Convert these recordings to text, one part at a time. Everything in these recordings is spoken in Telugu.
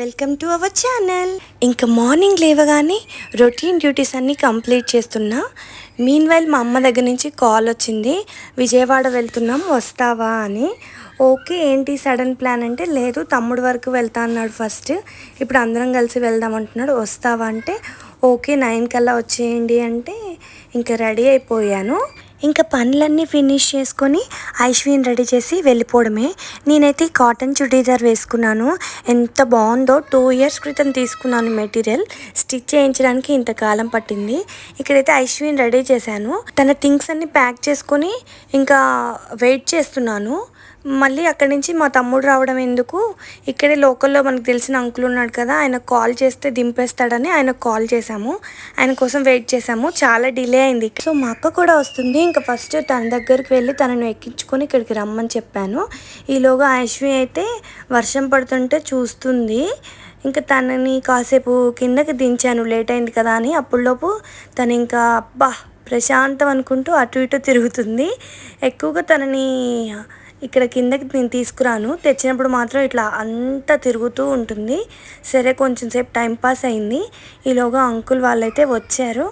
వెల్కమ్ టు అవర్ ఛానల్ ఇంకా మార్నింగ్ లేవగానే రొటీన్ డ్యూటీస్ అన్నీ కంప్లీట్ చేస్తున్నా. మీన్ వైల్ మా అమ్మ దగ్గర నుంచి కాల్ వచ్చింది. విజయవాడ వెళ్తున్నాం వస్తావా అని. ఓకే ఏంటి సడన్ ప్లాన్ అంటే లేదు తమ్ముడు వరకు వెళ్తా అన్నాడు ఫస్ట్. ఇప్పుడు అందరం కలిసి వెళ్దాం అంటున్నాడు. వస్తావా అంటే ఓకే నైన్ కల్లా వచ్చేయండి అంటే ఇంకా రెడీ అయిపోయాను. ఇంకా పనులన్నీ ఫినిష్ చేసుకొని ఐశ్వర్యని రెడీ చేసి వెళ్ళిపోవడమే. నేనైతే కాటన్ చుడీదార్ వేసుకున్నాను. ఎంత బాగుందో టూ ఇయర్స్ క్రితం తీసుకున్నాను మెటీరియల్. స్టిచ్ చేయించడానికి ఇంతకాలం పట్టింది. ఇక్కడైతే ఐశ్వర్యని రెడీ చేశాను. తన థింగ్స్ అన్ని ప్యాక్ చేసుకొని ఇంకా వెయిట్ చేస్తున్నాను. మళ్ళీ అక్కడి నుంచి మా తమ్ముడు రావడం ఎందుకు? ఇక్కడే లోకల్లో మనకు తెలిసిన అంకుల్ ఉన్నాడు కదా ఆయన కాల్ చేస్తే దింపేస్తాడని ఆయన కాల్ చేశాము. ఆయన కోసం వెయిట్ చేశాము. చాలా డిలే అయింది. సో మా అక్క కూడా వస్తుంది. ఇంకా ఫస్ట్ తన దగ్గరికి వెళ్ళి తనను ఎక్కించుకొని ఇక్కడికి రమ్మని చెప్పాను. ఈలోగా అశ్వి అయితే వర్షం పడుతుంటే చూస్తుంది. ఇంకా తనని కాసేపు కిందకి దించాను. లేట్ అయింది కదా అని అప్పుడులోపు తను ఇంకా అబ్బా ప్రశాంతం అనుకుంటూ అటు ఇటు తిరుగుతుంది. ఎక్కువగా తనని ఇక్కడ కిందకి నేను తీసుకురాను. తెచ్చినప్పుడు మాత్రం ఇట్లా అంతా తిరుగుతూ ఉంటుంది. సరే కొంచెం సేపు టైం పాస్ అయింది. ఈలోగా అంకుల్ వాళ్ళైతే వచ్చారు.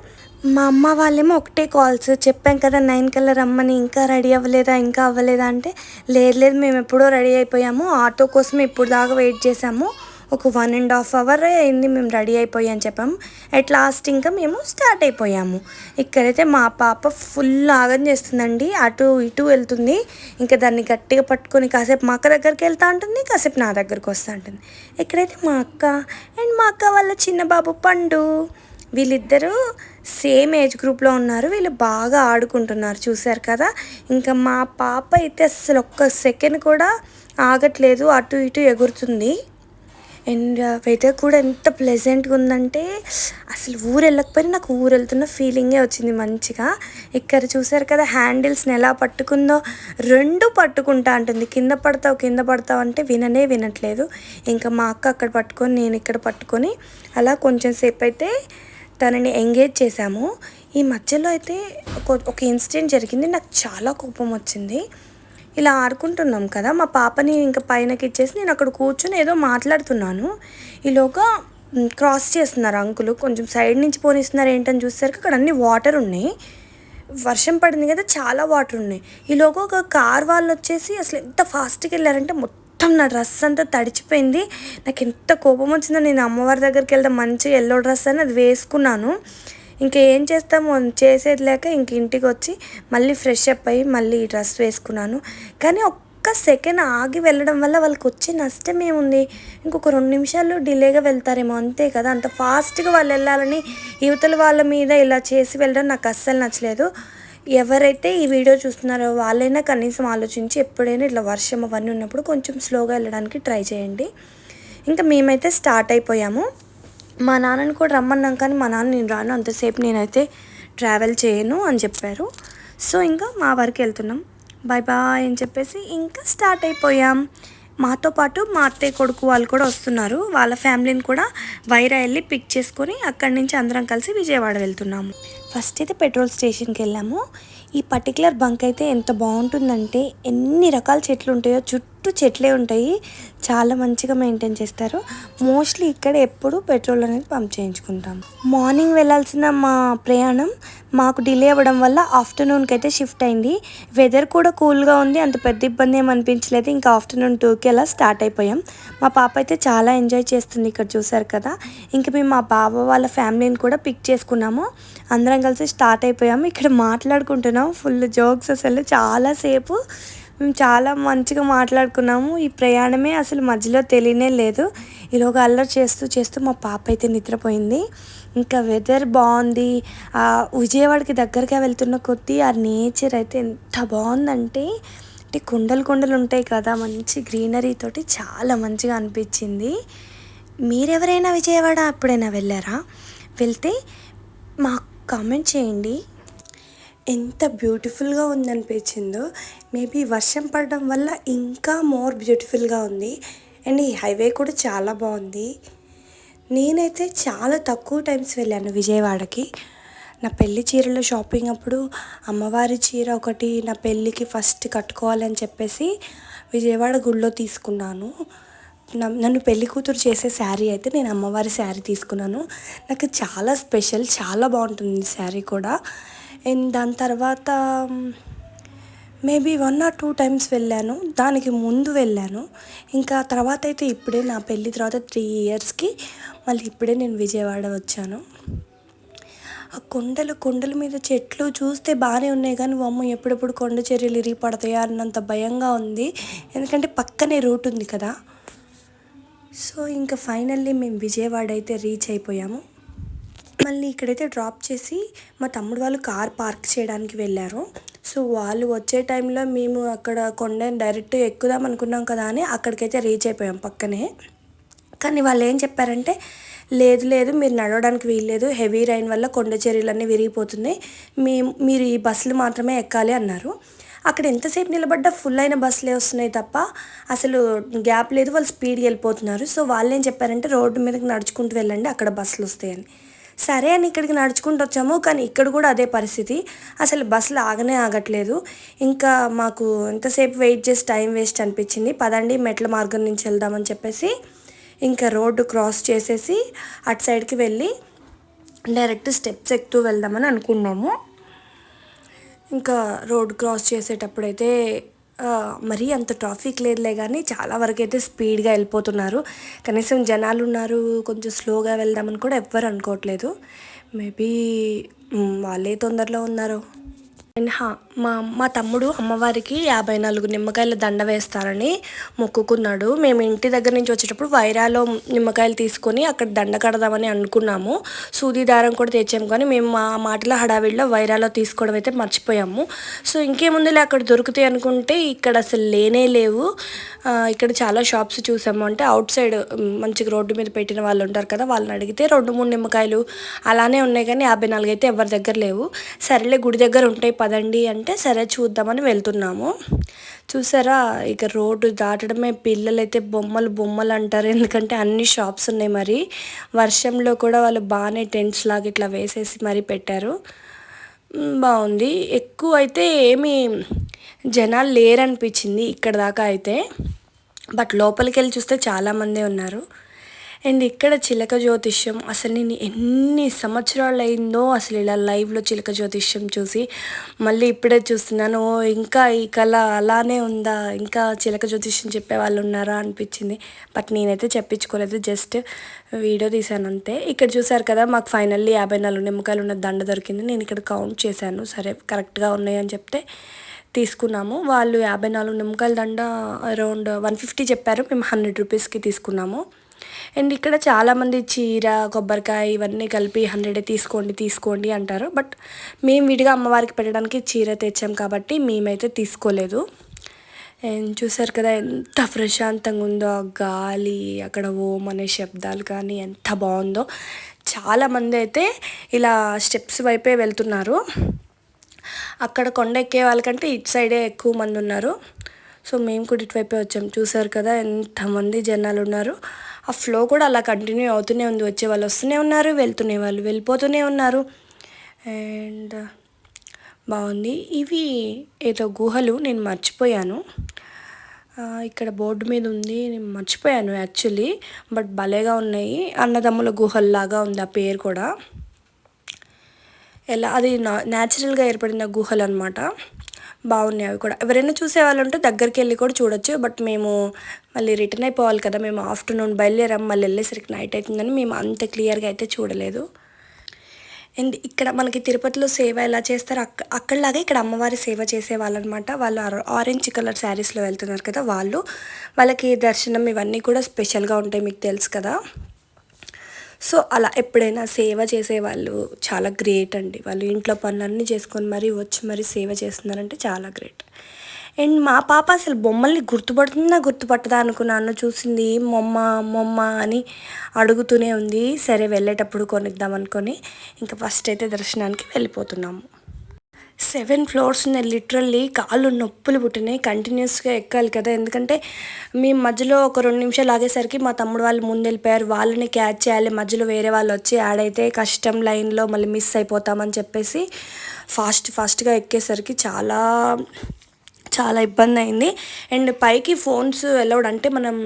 మా అమ్మ వాళ్ళేమో ఒకటే కాల్స్ చెప్పాం కదా నైన్ కల్లా రమ్మని ఇంకా రెడీ అవ్వలేదా ఇంకా అవ్వలేదా అంటే లేదు లేదు మేము ఎప్పుడో రెడీ అయిపోయాము. ఆటో కోసం ఇప్పుడు దాకా వెయిట్ చేసాము ఒక వన్ అండ్ హాఫ్ అవర్ అయింది మేము రెడీ అయిపోయాం చెప్పాము. అట్ లాస్ట్ ఇంకా మేము స్టార్ట్ అయిపోయాము. ఇక్కడైతే మా పాప ఫుల్ ఆగం చేస్తుందండి. అటు ఇటు వెళ్తుంది. ఇంకా దాన్ని గట్టిగా పట్టుకొని కాసేపు మా అక్క దగ్గరికి వెళ్తా ఉంటుంది కాసేపు నా దగ్గరికి వస్తూ ఉంటుంది. ఇక్కడైతే మా అక్క అండ్ మా అక్క వాళ్ళ చిన్న బాబు పండు. వీళ్ళిద్దరూ సేమ్ ఏజ్ గ్రూప్లో ఉన్నారు. వీళ్ళు బాగా ఆడుకుంటున్నారు. చూశారు కదా? ఇంకా మా పాప అయితే అసలు ఒక్క సెకండ్ కూడా ఆగట్లేదు. అటు ఇటు ఎగురుతుంది. అండ్ వెదర్ uh, కూడా ఎంత ప్లెజెంట్గా ఉందంటే అసలు ఊరు వెళ్ళకపోయినా నాకు ఊరు వెళ్తున్న ఫీలింగే వచ్చింది మంచిగా. ఇక్కడ చూసారు కదా హ్యాండిల్స్ని ఎలా పట్టుకుందో రెండు పట్టుకుంటా అంటుంది. కింద పడతావు కింద పడతావు అంటే విననే వినట్లేదు. ఇంకా మా అక్క అక్కడ పట్టుకొని నేను ఇక్కడ పట్టుకొని అలా కొంచెం సేపు అయితే తనని ఎంగేజ్ చేశాము. ఈ మధ్యలో అయితే ఒక ఒక ఇన్సిడెంట్ జరిగింది. నాకు చాలా కోపం వచ్చింది. ఇలా ఆడుకుంటున్నాం కదా మా పాపని ఇంకా పైనకి ఇచ్చేసి నేను అక్కడ కూర్చొని ఏదో మాట్లాడుతున్నాను. ఈలోగా క్రాస్ చేస్తున్నారు అంకులు. కొంచెం సైడ్ నుంచి పోనిస్తున్నారు ఏంటని చూసేసరికి అక్కడ అన్ని వాటర్ ఉన్నాయి. వర్షం పడింది కదా చాలా వాటర్ ఉన్నాయి. ఈలోగా ఒక కార్ వాళ్ళు వచ్చేసి అసలు ఎంత ఫాస్ట్గా వెళ్ళారంటే మొత్తం నా డ్రెస్ అంతా తడిచిపోయింది. నాకు ఎంత కోపం వచ్చిందో నేను అమ్మవారి దగ్గరికి వెళ్తే మంచి ఎల్లో డ్రెస్ అని అది వేసుకున్నాను. ఇంకా ఏం చేస్తాము? చేసేది లేక ఇంక ఇంటికి వచ్చి మళ్ళీ ఫ్రెష్ అప్ అయ్యి మళ్ళీ ఈ డ్రెస్ వేసుకున్నాను. కానీ ఒక్క సెకండ్ ఆగి వెళ్ళడం వల్ల వాళ్ళకి వచ్చే నష్టం ఏముంది? ఇంకొక రెండు నిమిషాలు డిలేగా వెళ్తారేమో అంతే కదా? అంత ఫాస్ట్గా వాళ్ళు వెళ్ళాలని యువతల వాళ్ళ మీద ఇలా చేసి వెళ్ళడం నాకు అస్సలు నచ్చలేదు. ఎవరైతే ఈ వీడియో చూస్తున్నారో వాళ్ళైనా కనీసం ఆలోచించి ఎప్పుడైనా ఇట్లా వర్షం అవన్నీ ఉన్నప్పుడు కొంచెం స్లోగా వెళ్ళడానికి ట్రై చేయండి. ఇంకా మేమైతే స్టార్ట్ అయిపోయాము. మా నాన్నని కూడా రమ్మన్నాం కానీ మా నాన్న నేను రాను అంతసేపు నేనైతే ట్రావెల్ చేయను అని చెప్పారు. సో ఇంకా మా వరకు వెళ్తున్నాం. బాయ్ బాయ్ అని చెప్పేసి ఇంకా స్టార్ట్ అయిపోయాం. మాతో పాటు మా అత్తయ్య కొడుకు వాళ్ళు కూడా వస్తున్నారు. వాళ్ళ ఫ్యామిలీని కూడా వైరా వెళ్ళి పిక్ చేసుకొని అక్కడి నుంచి అందరం కలిసి విజయవాడ వెళ్తున్నాము. ఫస్ట్ అయితే పెట్రోల్ స్టేషన్కి వెళ్ళాము. ఈ పర్టికులర్ బంక్ అయితే ఎంత బాగుంటుందంటే ఎన్ని రకాల చెట్లు ఉంటాయో చుట్టూ చుట్టూ చెట్లే ఉంటాయి. చాలా మంచిగా మెయింటైన్ చేస్తారు. మోస్ట్లీ ఇక్కడ ఎప్పుడు పెట్రోల్ అనేది పంప్ చేయించుకుంటాం. మార్నింగ్ వెళ్ళాల్సిన మా ప్రయాణం మాకు డిలే అవ్వడం వల్ల ఆఫ్టర్నూన్కి అయితే షిఫ్ట్ అయింది. వెదర్ కూడా కూల్గా ఉంది. అంత పెద్ద ఇబ్బంది ఏం అనిపించలేదు. ఇంకా ఆఫ్టర్నూన్ టూకి అలా స్టార్ట్ అయిపోయాం. మా పాప అయితే చాలా ఎంజాయ్ చేస్తుంది ఇక్కడ చూసారు కదా. ఇంకా మేము మా బావ వాళ్ళ ఫ్యామిలీని కూడా పిక్ చేసుకున్నాము. అందరం కలిసి స్టార్ట్ అయిపోయాము. ఇక్కడ మాట్లాడుకుంటున్నాం. ఫుల్ జోక్స్ అసలు. చాలాసేపు మేము చాలా మంచిగా మాట్లాడుకున్నాము. ఈ ప్రయాణమే అసలు మధ్యలో తెలియనే లేదు. ఈలోగా అల్లరి చేస్తూ చేస్తూ మా పాప అయితే నిద్రపోయింది. ఇంకా వెదర్ బాగుంది. ఆ విజయవాడకి దగ్గరగా వెళ్తున్న కొద్దీ ఆ నేచర్ అయితే ఎంత బాగుందంటే అంటే కొండలు కొండలు ఉంటాయి కదా మంచి గ్రీనరీ తోటి చాలా మంచిగా అనిపించింది. మీరెవరైనా విజయవాడ ఎప్పుడైనా వెళ్ళారా? వెళ్తే మాకు కామెంట్ చేయండి. ఎంత బ్యూటిఫుల్గా ఉందనిపించిందో. మేబీ వర్షం పడడం వల్ల ఇంకా మోర్ బ్యూటిఫుల్గా ఉంది. అండ్ ఈ హైవే కూడా చాలా బాగుంది. నేనైతే చాలా తక్కువ టైమ్స్ వెళ్ళాను విజయవాడకి. నా పెళ్ళి చీరలో షాపింగ్ అప్పుడు అమ్మవారి చీర ఒకటి నా పెళ్ళికి ఫస్ట్ కట్టుకోవాలని చెప్పేసి విజయవాడ గుళ్ళో తీసుకున్నాను. నన్ను పెళ్ళి కూతురు చేసే శారీ అయితే నేను అమ్మవారి శారీ తీసుకున్నాను. నాకు చాలా స్పెషల్ చాలా బాగుంటుంది శారీ కూడా. అండ్ దాని తర్వాత maybe one or two times వెళ్ళాను. దానికి ముందు వెళ్ళాను. ఇంకా తర్వాత అయితే ఇప్పుడే నా పెళ్ళి తర్వాత త్రీ ఇయర్స్కి మళ్ళీ ఇప్పుడే నేను విజయవాడ వచ్చాను. ఆ కొండలు కొండల మీద చెట్లు చూస్తే బాగానే ఉన్నాయి కానీ వమ్మ ఎప్పుడెప్పుడు కొండ చర్యలు ఇరిగి పడతాయా అన్నంత భయంగా ఉంది. ఎందుకంటే పక్కనే రూట్ ఉంది కదా. సో ఇంకా ఫైనల్లీ మేము విజయవాడ అయితే రీచ్ అయిపోయాము. మళ్ళీ ఇక్కడైతే డ్రాప్ చేసి మా తమ్ముడు వాళ్ళు కార్ పార్క్ చేయడానికి వెళ్ళారు. సో వాళ్ళు వచ్చే టైంలో మేము అక్కడ కొండ డైరెక్ట్ ఎక్కుదాం అనుకున్నాం కదా అని అక్కడికైతే రీచ్ అయిపోయాం పక్కనే. కానీ వాళ్ళు ఏం చెప్పారంటే లేదు లేదు మీరు నడవడానికి వీల్లేదు. హెవీ రైన్ వల్ల కొండ చర్యలన్నీ విరిగిపోతున్నాయి. మీ మీరు ఈ బస్సులు మాత్రమే ఎక్కాలి అన్నారు. అక్కడ ఎంతసేపు నిలబడ్డా ఫుల్ అయిన బస్సులే వస్తున్నాయి తప్ప అసలు గ్యాప్ లేదు. వాళ్ళు స్పీడ్ వెళ్ళిపోతున్నారు. సో వాళ్ళు ఏం చెప్పారంటే రోడ్డు మీదకి నడుచుకుంటూ వెళ్ళండి అక్కడ బస్సులు వస్తాయని. సరే అని ఇక్కడికి నడుచుకుంటూ వచ్చాము కానీ ఇక్కడ కూడా అదే పరిస్థితి. అసలు బస్సులు ఆగనే ఆగట్లేదు. ఇంకా మాకు ఎంతసేపు వెయిట్ చేసి టైం వేస్ట్ అనిపించింది. పదండి మెట్ల మార్గం నుంచి వెళ్దామని చెప్పేసి ఇంకా రోడ్డు క్రాస్ చేసేసి అటు సైడ్కి వెళ్ళి డైరెక్ట్ స్టెప్స్ ఎక్కుతూ వెళ్దామని అనుకున్నాము. ఇంకా రోడ్ క్రాస్ చేసేటప్పుడైతే మరీ అంత ట్రాఫిక్ లేదులే కానీ చాలా వరకు అయితే స్పీడ్గా వెళ్ళిపోతున్నారు. కనీసం జనాలు ఉన్నారు కొంచెం స్లోగా వెళ్దామని కూడా ఎవ్వరు అనుకోవట్లేదు. మేబీ వాళ్ళే తొందరలో ఉన్నారు. మినహా మా మా తమ్ముడు అమ్మవారికి యాభై నాలుగు నిమ్మకాయల దండ వేస్తారని మొక్కుకున్నాడు. మేము ఇంటి దగ్గర నుంచి వచ్చేటప్పుడు వైరాలో నిమ్మకాయలు తీసుకొని అక్కడ దండ కడదామని అనుకున్నాము. సూది దారం కూడా తెచ్చాము కానీ మేము మా మాటల హడావిడిలో వైరాలో తీసుకోవడం అయితే మర్చిపోయాము. సో ఇంకేముందులే అక్కడ దొరుకుతాయి అనుకుంటే ఇక్కడ అసలు లేనే లేవు. ఇక్కడ చాలా షాప్స్ చూసాము. అంటే అవుట్ సైడ్ మంచిగా రోడ్డు మీద పెట్టిన వాళ్ళు ఉంటారు కదా వాళ్ళని అడిగితే రెండు మూడు నిమ్మకాయలు అలానే ఉన్నాయి కానీ యాభై నాలుగు అయితే ఎవరి దగ్గర లేవు. సరేలే గుడి దగ్గర ఉంటాయి పదండి అంటే సరే చూద్దామని వెళ్తున్నాము. చూసారా ఇక రోడ్డు దాటడమే పిల్లలైతే బొమ్మలు బొమ్మలు అంటారు. ఎందుకంటే అన్ని షాప్స్ ఉన్నాయి మరి. వర్షంలో కూడా వాళ్ళు బాగానే టెంట్స్ లాగా ఇట్లా వేసేసి మరీ పెట్టారు. బాగుంది. ఎక్కువ అయితే ఏమీ జనాలు లేరనిపించింది ఇక్కడ దాకా అయితే. బట్ లోపలికి వెళ్ళి చూస్తే చాలామందే ఉన్నారు. అండ్ ఇక్కడ చిలక జ్యోతిష్యం అసలు నేను ఎన్ని సంవత్సరాలు అయిందో అసలు ఇలా లైవ్లో చిలక జ్యోతిష్యం చూసి మళ్ళీ ఇప్పుడే చూస్తున్నాను ఓ ఇంకా ఈ కళ అలానే ఉందా ఇంకా చిలక జ్యోతిష్యం చెప్పే వాళ్ళు ఉన్నారా అనిపించింది. బట్ నేనైతే చెప్పించుకోలేదు జస్ట్ వీడియో తీశాను అంతే. ఇక్కడ చూసారు కదా మాకు ఫైనల్లీ యాభై నాలుగు నిమ్మకాయలు ఉన్న దండ దొరికింది. నేను ఇక్కడ కౌంట్ చేశాను. సరే కరెక్ట్గా ఉన్నాయని చెప్తే తీసుకున్నాము. వాళ్ళు యాభై నాలుగు నిమ్మకాయల దండ అరౌండ్ వన్ ఫిఫ్టీ చెప్పారు. మేము హండ్రెడ్ రూపీస్కి తీసుకున్నాము. అండ్ ఇక్కడ చాలామంది చీర కొబ్బరికాయ ఇవన్నీ కలిపి హండ్రెడ్ తీసుకోండి తీసుకోండి అంటారు. బట్ మేము విడిగా అమ్మవారికి పెట్టడానికి చీర తెచ్చాం కాబట్టి మేమైతే తీసుకోలేదు. అండ్ చూసారు కదా ఎంత ప్రశాంతంగా ఉందో ఆ గాలి అక్కడ ఓం అనే శబ్దాలు కానీ ఎంత బాగుందో. చాలామంది అయితే ఇలా స్టెప్స్ వైపే వెళ్తున్నారు. అక్కడ కొండ ఎక్కే వాళ్ళకంటే ఇటు సైడే ఎక్కువ మంది ఉన్నారు. సో మేము కూడా ఇటువైపే వచ్చాం. చూసారు కదా ఎంతమంది జనాలు ఉన్నారు. ఆ ఫ్లో కూడా అలా కంటిన్యూ అవుతూనే ఉంది. వచ్చే వాళ్ళు వస్తూనే ఉన్నారు వెళ్తూనే వాళ్ళు వెళ్ళిపోతూనే ఉన్నారు. అండ్ బాగుంది. ఇవి ఏదో గుహలు నేను మర్చిపోయాను. ఇక్కడ బోర్డు మీద ఉంది. నేను మర్చిపోయాను యాక్చువల్లీ బట్ భలేగా ఉన్నాయి. అన్నదమ్ముల గుహల్లాగా ఉంది ఆ పేరు కూడా. ఎలా అది నా న్యాచురల్గా ఏర్పడిన గుహలు అనమాట బాగున్నాయి అవి కూడా. ఎవరైనా చూసే వాళ్ళు ఉంటే దగ్గరికి వెళ్ళి కూడా చూడొచ్చు. బట్ మేము మళ్ళీ రిటర్న్ అయిపోవాలి కదా మేము ఆఫ్టర్నూన్ బయలుదేరాం మళ్ళీ వెళ్ళేసరికి నైట్ అవుతుందని మేము అంత క్లియర్గా అయితే చూడలేదు. అండ్ ఇక్కడ మనకి తిరుపతిలో సేవ ఎలా చేస్తారో? అక్క అక్కడలాగే ఇక్కడ అమ్మవారి సేవ చేసే వాళ్ళు అనమాట వాళ్ళు ఆరెంజ్ కలర్ శారీస్లో వెళ్తున్నారు కదా వాళ్ళు. వాళ్ళకి దర్శనం ఇవన్నీ కూడా స్పెషల్గా ఉంటాయి మీకు తెలుసు కదా. సో అలా ఎప్పుడైనా సేవ చేసే వాళ్ళు చాలా గ్రేట్ అండి. వాళ్ళు ఇంట్లో పనులన్నీ చేసుకొని మరీ వచ్చి మరీ సేవ చేస్తున్నారంటే చాలా గ్రేట్. అండ్ మా పాప అసలు బొమ్మల్ని గుర్తుపడుతుందా గుర్తుపట్టదా అనుకున్నాను. చూసింది మొమ్మ మొమ్మ అని అడుగుతూనే ఉంది. సరే వెళ్ళేటప్పుడు కొనిద్దాం అనుకొని ఇంకా ఫస్ట్ అయితే దర్శనానికి వెళ్ళిపోతున్నాము. సెవెన్ ఫ్లోర్స్ ఉన్నాయి లిటరల్లీ కాళ్ళు నొప్పులు పుట్టినాయి కంటిన్యూస్గా ఎక్కాలి కదా. ఎందుకంటే మేము మధ్యలో ఒక రెండు నిమిషాలు ఆగేసరికి మా తమ్ముడు వాళ్ళు ముందు వెళ్ళిపోయారు. వాళ్ళని క్యాచ్ చేయాలి మధ్యలో వేరే వాళ్ళు వచ్చి యాడ్ అయితే కష్టం లైన్లో మళ్ళీ మిస్ అయిపోతామని చెప్పేసి ఫాస్ట్ ఫాస్ట్గా ఎక్కేసరికి చాలా చాలా ఇబ్బంది అయింది. అండ్ పైకి ఫోన్స్ అలౌడ్ అంటే మనం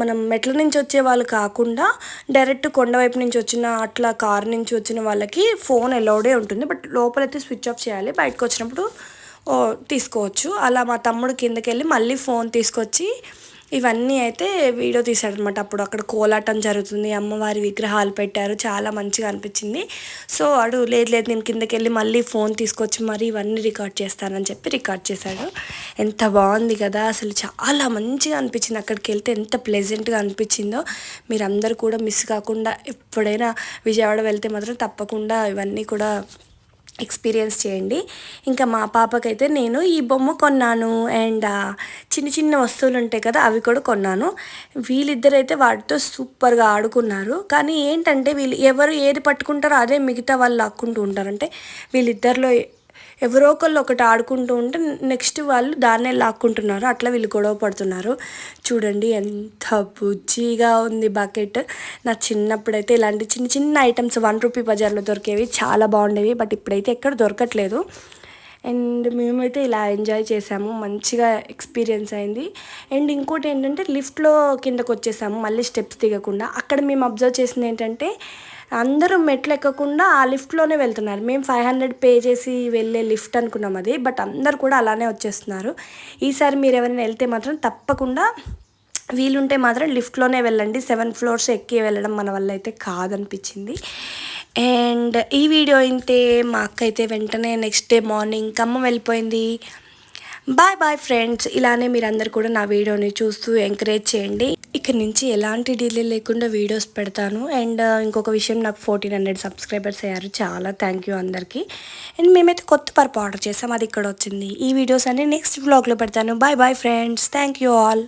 మనం మెట్ల నుంచి వచ్చే వాళ్ళు కాకుండా డైరెక్ట్ కొండ వైపు నుంచి వచ్చిన అట్లా కార్ నుంచి వచ్చిన వాళ్ళకి ఫోన్ అలౌడే ఉంటుంది. బట్ లోపలైతే స్విచ్ ఆఫ్ చేయాలి. బయటకు వచ్చినప్పుడు తీసుకోవచ్చు. అలా మా తమ్ముడు కిందకి వెళ్ళి మళ్ళీ ఫోన్ తీసుకొచ్చి ఇవన్నీ అయితే వీడియో తీశాడనమాట అప్పుడు అక్కడ కోలాటం జరుగుతుంది అమ్మవారి విగ్రహాలు పెట్టారు చాలా మంచిగా అనిపించింది. సో వాడు లేదు లేదు నేను కిందకి వెళ్ళి మళ్ళీ ఫోన్ తీసుకొచ్చి మరి ఇవన్నీ రికార్డ్ చేస్తానని చెప్పి రికార్డ్ చేశాడు. ఎంత బాగుంది కదా అసలు చాలా మంచిగా అనిపించింది. అక్కడికి వెళ్తే ఎంత ప్లెజెంట్గా అనిపించిందో. మీరందరూ కూడా మిస్ కాకుండా ఎప్పుడైనా విజయవాడ వెళ్తే మాత్రం తప్పకుండా ఇవన్నీ కూడా ఎక్స్పీరియన్స్ చేయండి. ఇంకా మా పాపకైతే నేను ఈ బొమ్మ కొన్నాను. అండ్ చిన్న చిన్న వస్తువులు ఉంటాయి కదా అవి కూడా కొన్నాను. వీళ్ళిద్దరైతే వాటితో సూపర్గా ఆడుకున్నారు. కానీ ఏంటంటే వీళ్ళు ఎవరు ఏది పట్టుకుంటారో అదే మిగతా వాళ్ళు లాక్కుంటూ ఉంటారు. అంటే వీళ్ళిద్దరిలో ఎవరో ఒకళ్ళు ఒకటి ఆడుకుంటూ ఉంటే నెక్స్ట్ వాళ్ళు దాన్నే లాక్కుంటున్నారు. అట్లా వీళ్ళు గొడవ పడుతున్నారు. చూడండి ఎంత బుజ్జిగా ఉంది బకెట్ నా చిన్నప్పుడైతే ఇలాంటి చిన్న చిన్న ఐటమ్స్ వన్ రూపీ బజార్లో దొరికేవి చాలా బాగుండేవి. బట్ ఇప్పుడైతే ఎక్కడ దొరకట్లేదు. అండ్ మేమైతే ఇలా ఎంజాయ్ చేసాము. మంచిగా ఎక్స్పీరియన్స్ అయింది. అండ్ ఇంకోటి ఏంటంటే లిఫ్ట్లో కిందకు వచ్చేసాము మళ్ళీ స్టెప్స్ దిగకుండా. అక్కడ మేము అబ్జర్వ్ చేసింది ఏంటంటే అందరూ మెట్లు ఎక్కకుండా ఆ లిఫ్ట్లోనే వెళ్తున్నారు. మేము ఫైవ్ హండ్రెడ్ పే చేసి వెళ్ళే లిఫ్ట్ అనుకున్నాం అది బట్ అందరు కూడా అలానే వచ్చేస్తున్నారు. ఈసారి మీరు ఎవరైనా వెళ్తే మాత్రం తప్పకుండా వీలుంటే మాత్రం లిఫ్ట్లోనే వెళ్ళండి. సెవెన్ ఫ్లోర్స్ ఎక్కి వెళ్ళడం మన వల్ల అయితే కాదనిపించింది. అండ్ ఈ వీడియో అయితే మా అక్క అయితే వెంటనే నెక్స్ట్ డే మార్నింగ్ ఖమ్మం వెళ్ళిపోయింది. బాయ్ బాయ్ ఫ్రెండ్స్ ఇలానే మీరందరు కూడా నా వీడియోని చూస్తూ ఎంకరేజ్ చేయండి. ఇక నుంచి ఎలాంటి డిలే లేకుండా వీడియోస్ పెడతాను. అండ్ uh, ఇంకొక విషయం నాకు ఫోర్టీన్ హండ్రెడ్ సబ్స్క్రైబర్స్ అయ్యారు. చాలా థ్యాంక్ యూ అందరికీ. అండ్ మేమైతే కొత్త పరుపు ఆర్డర్ చేసాం. అది ఇక్కడ వచ్చింది. ఈ వీడియోస్ అన్ని నెక్స్ట్ బ్లాగ్లో పెడతాను. Bye bye friends thank you all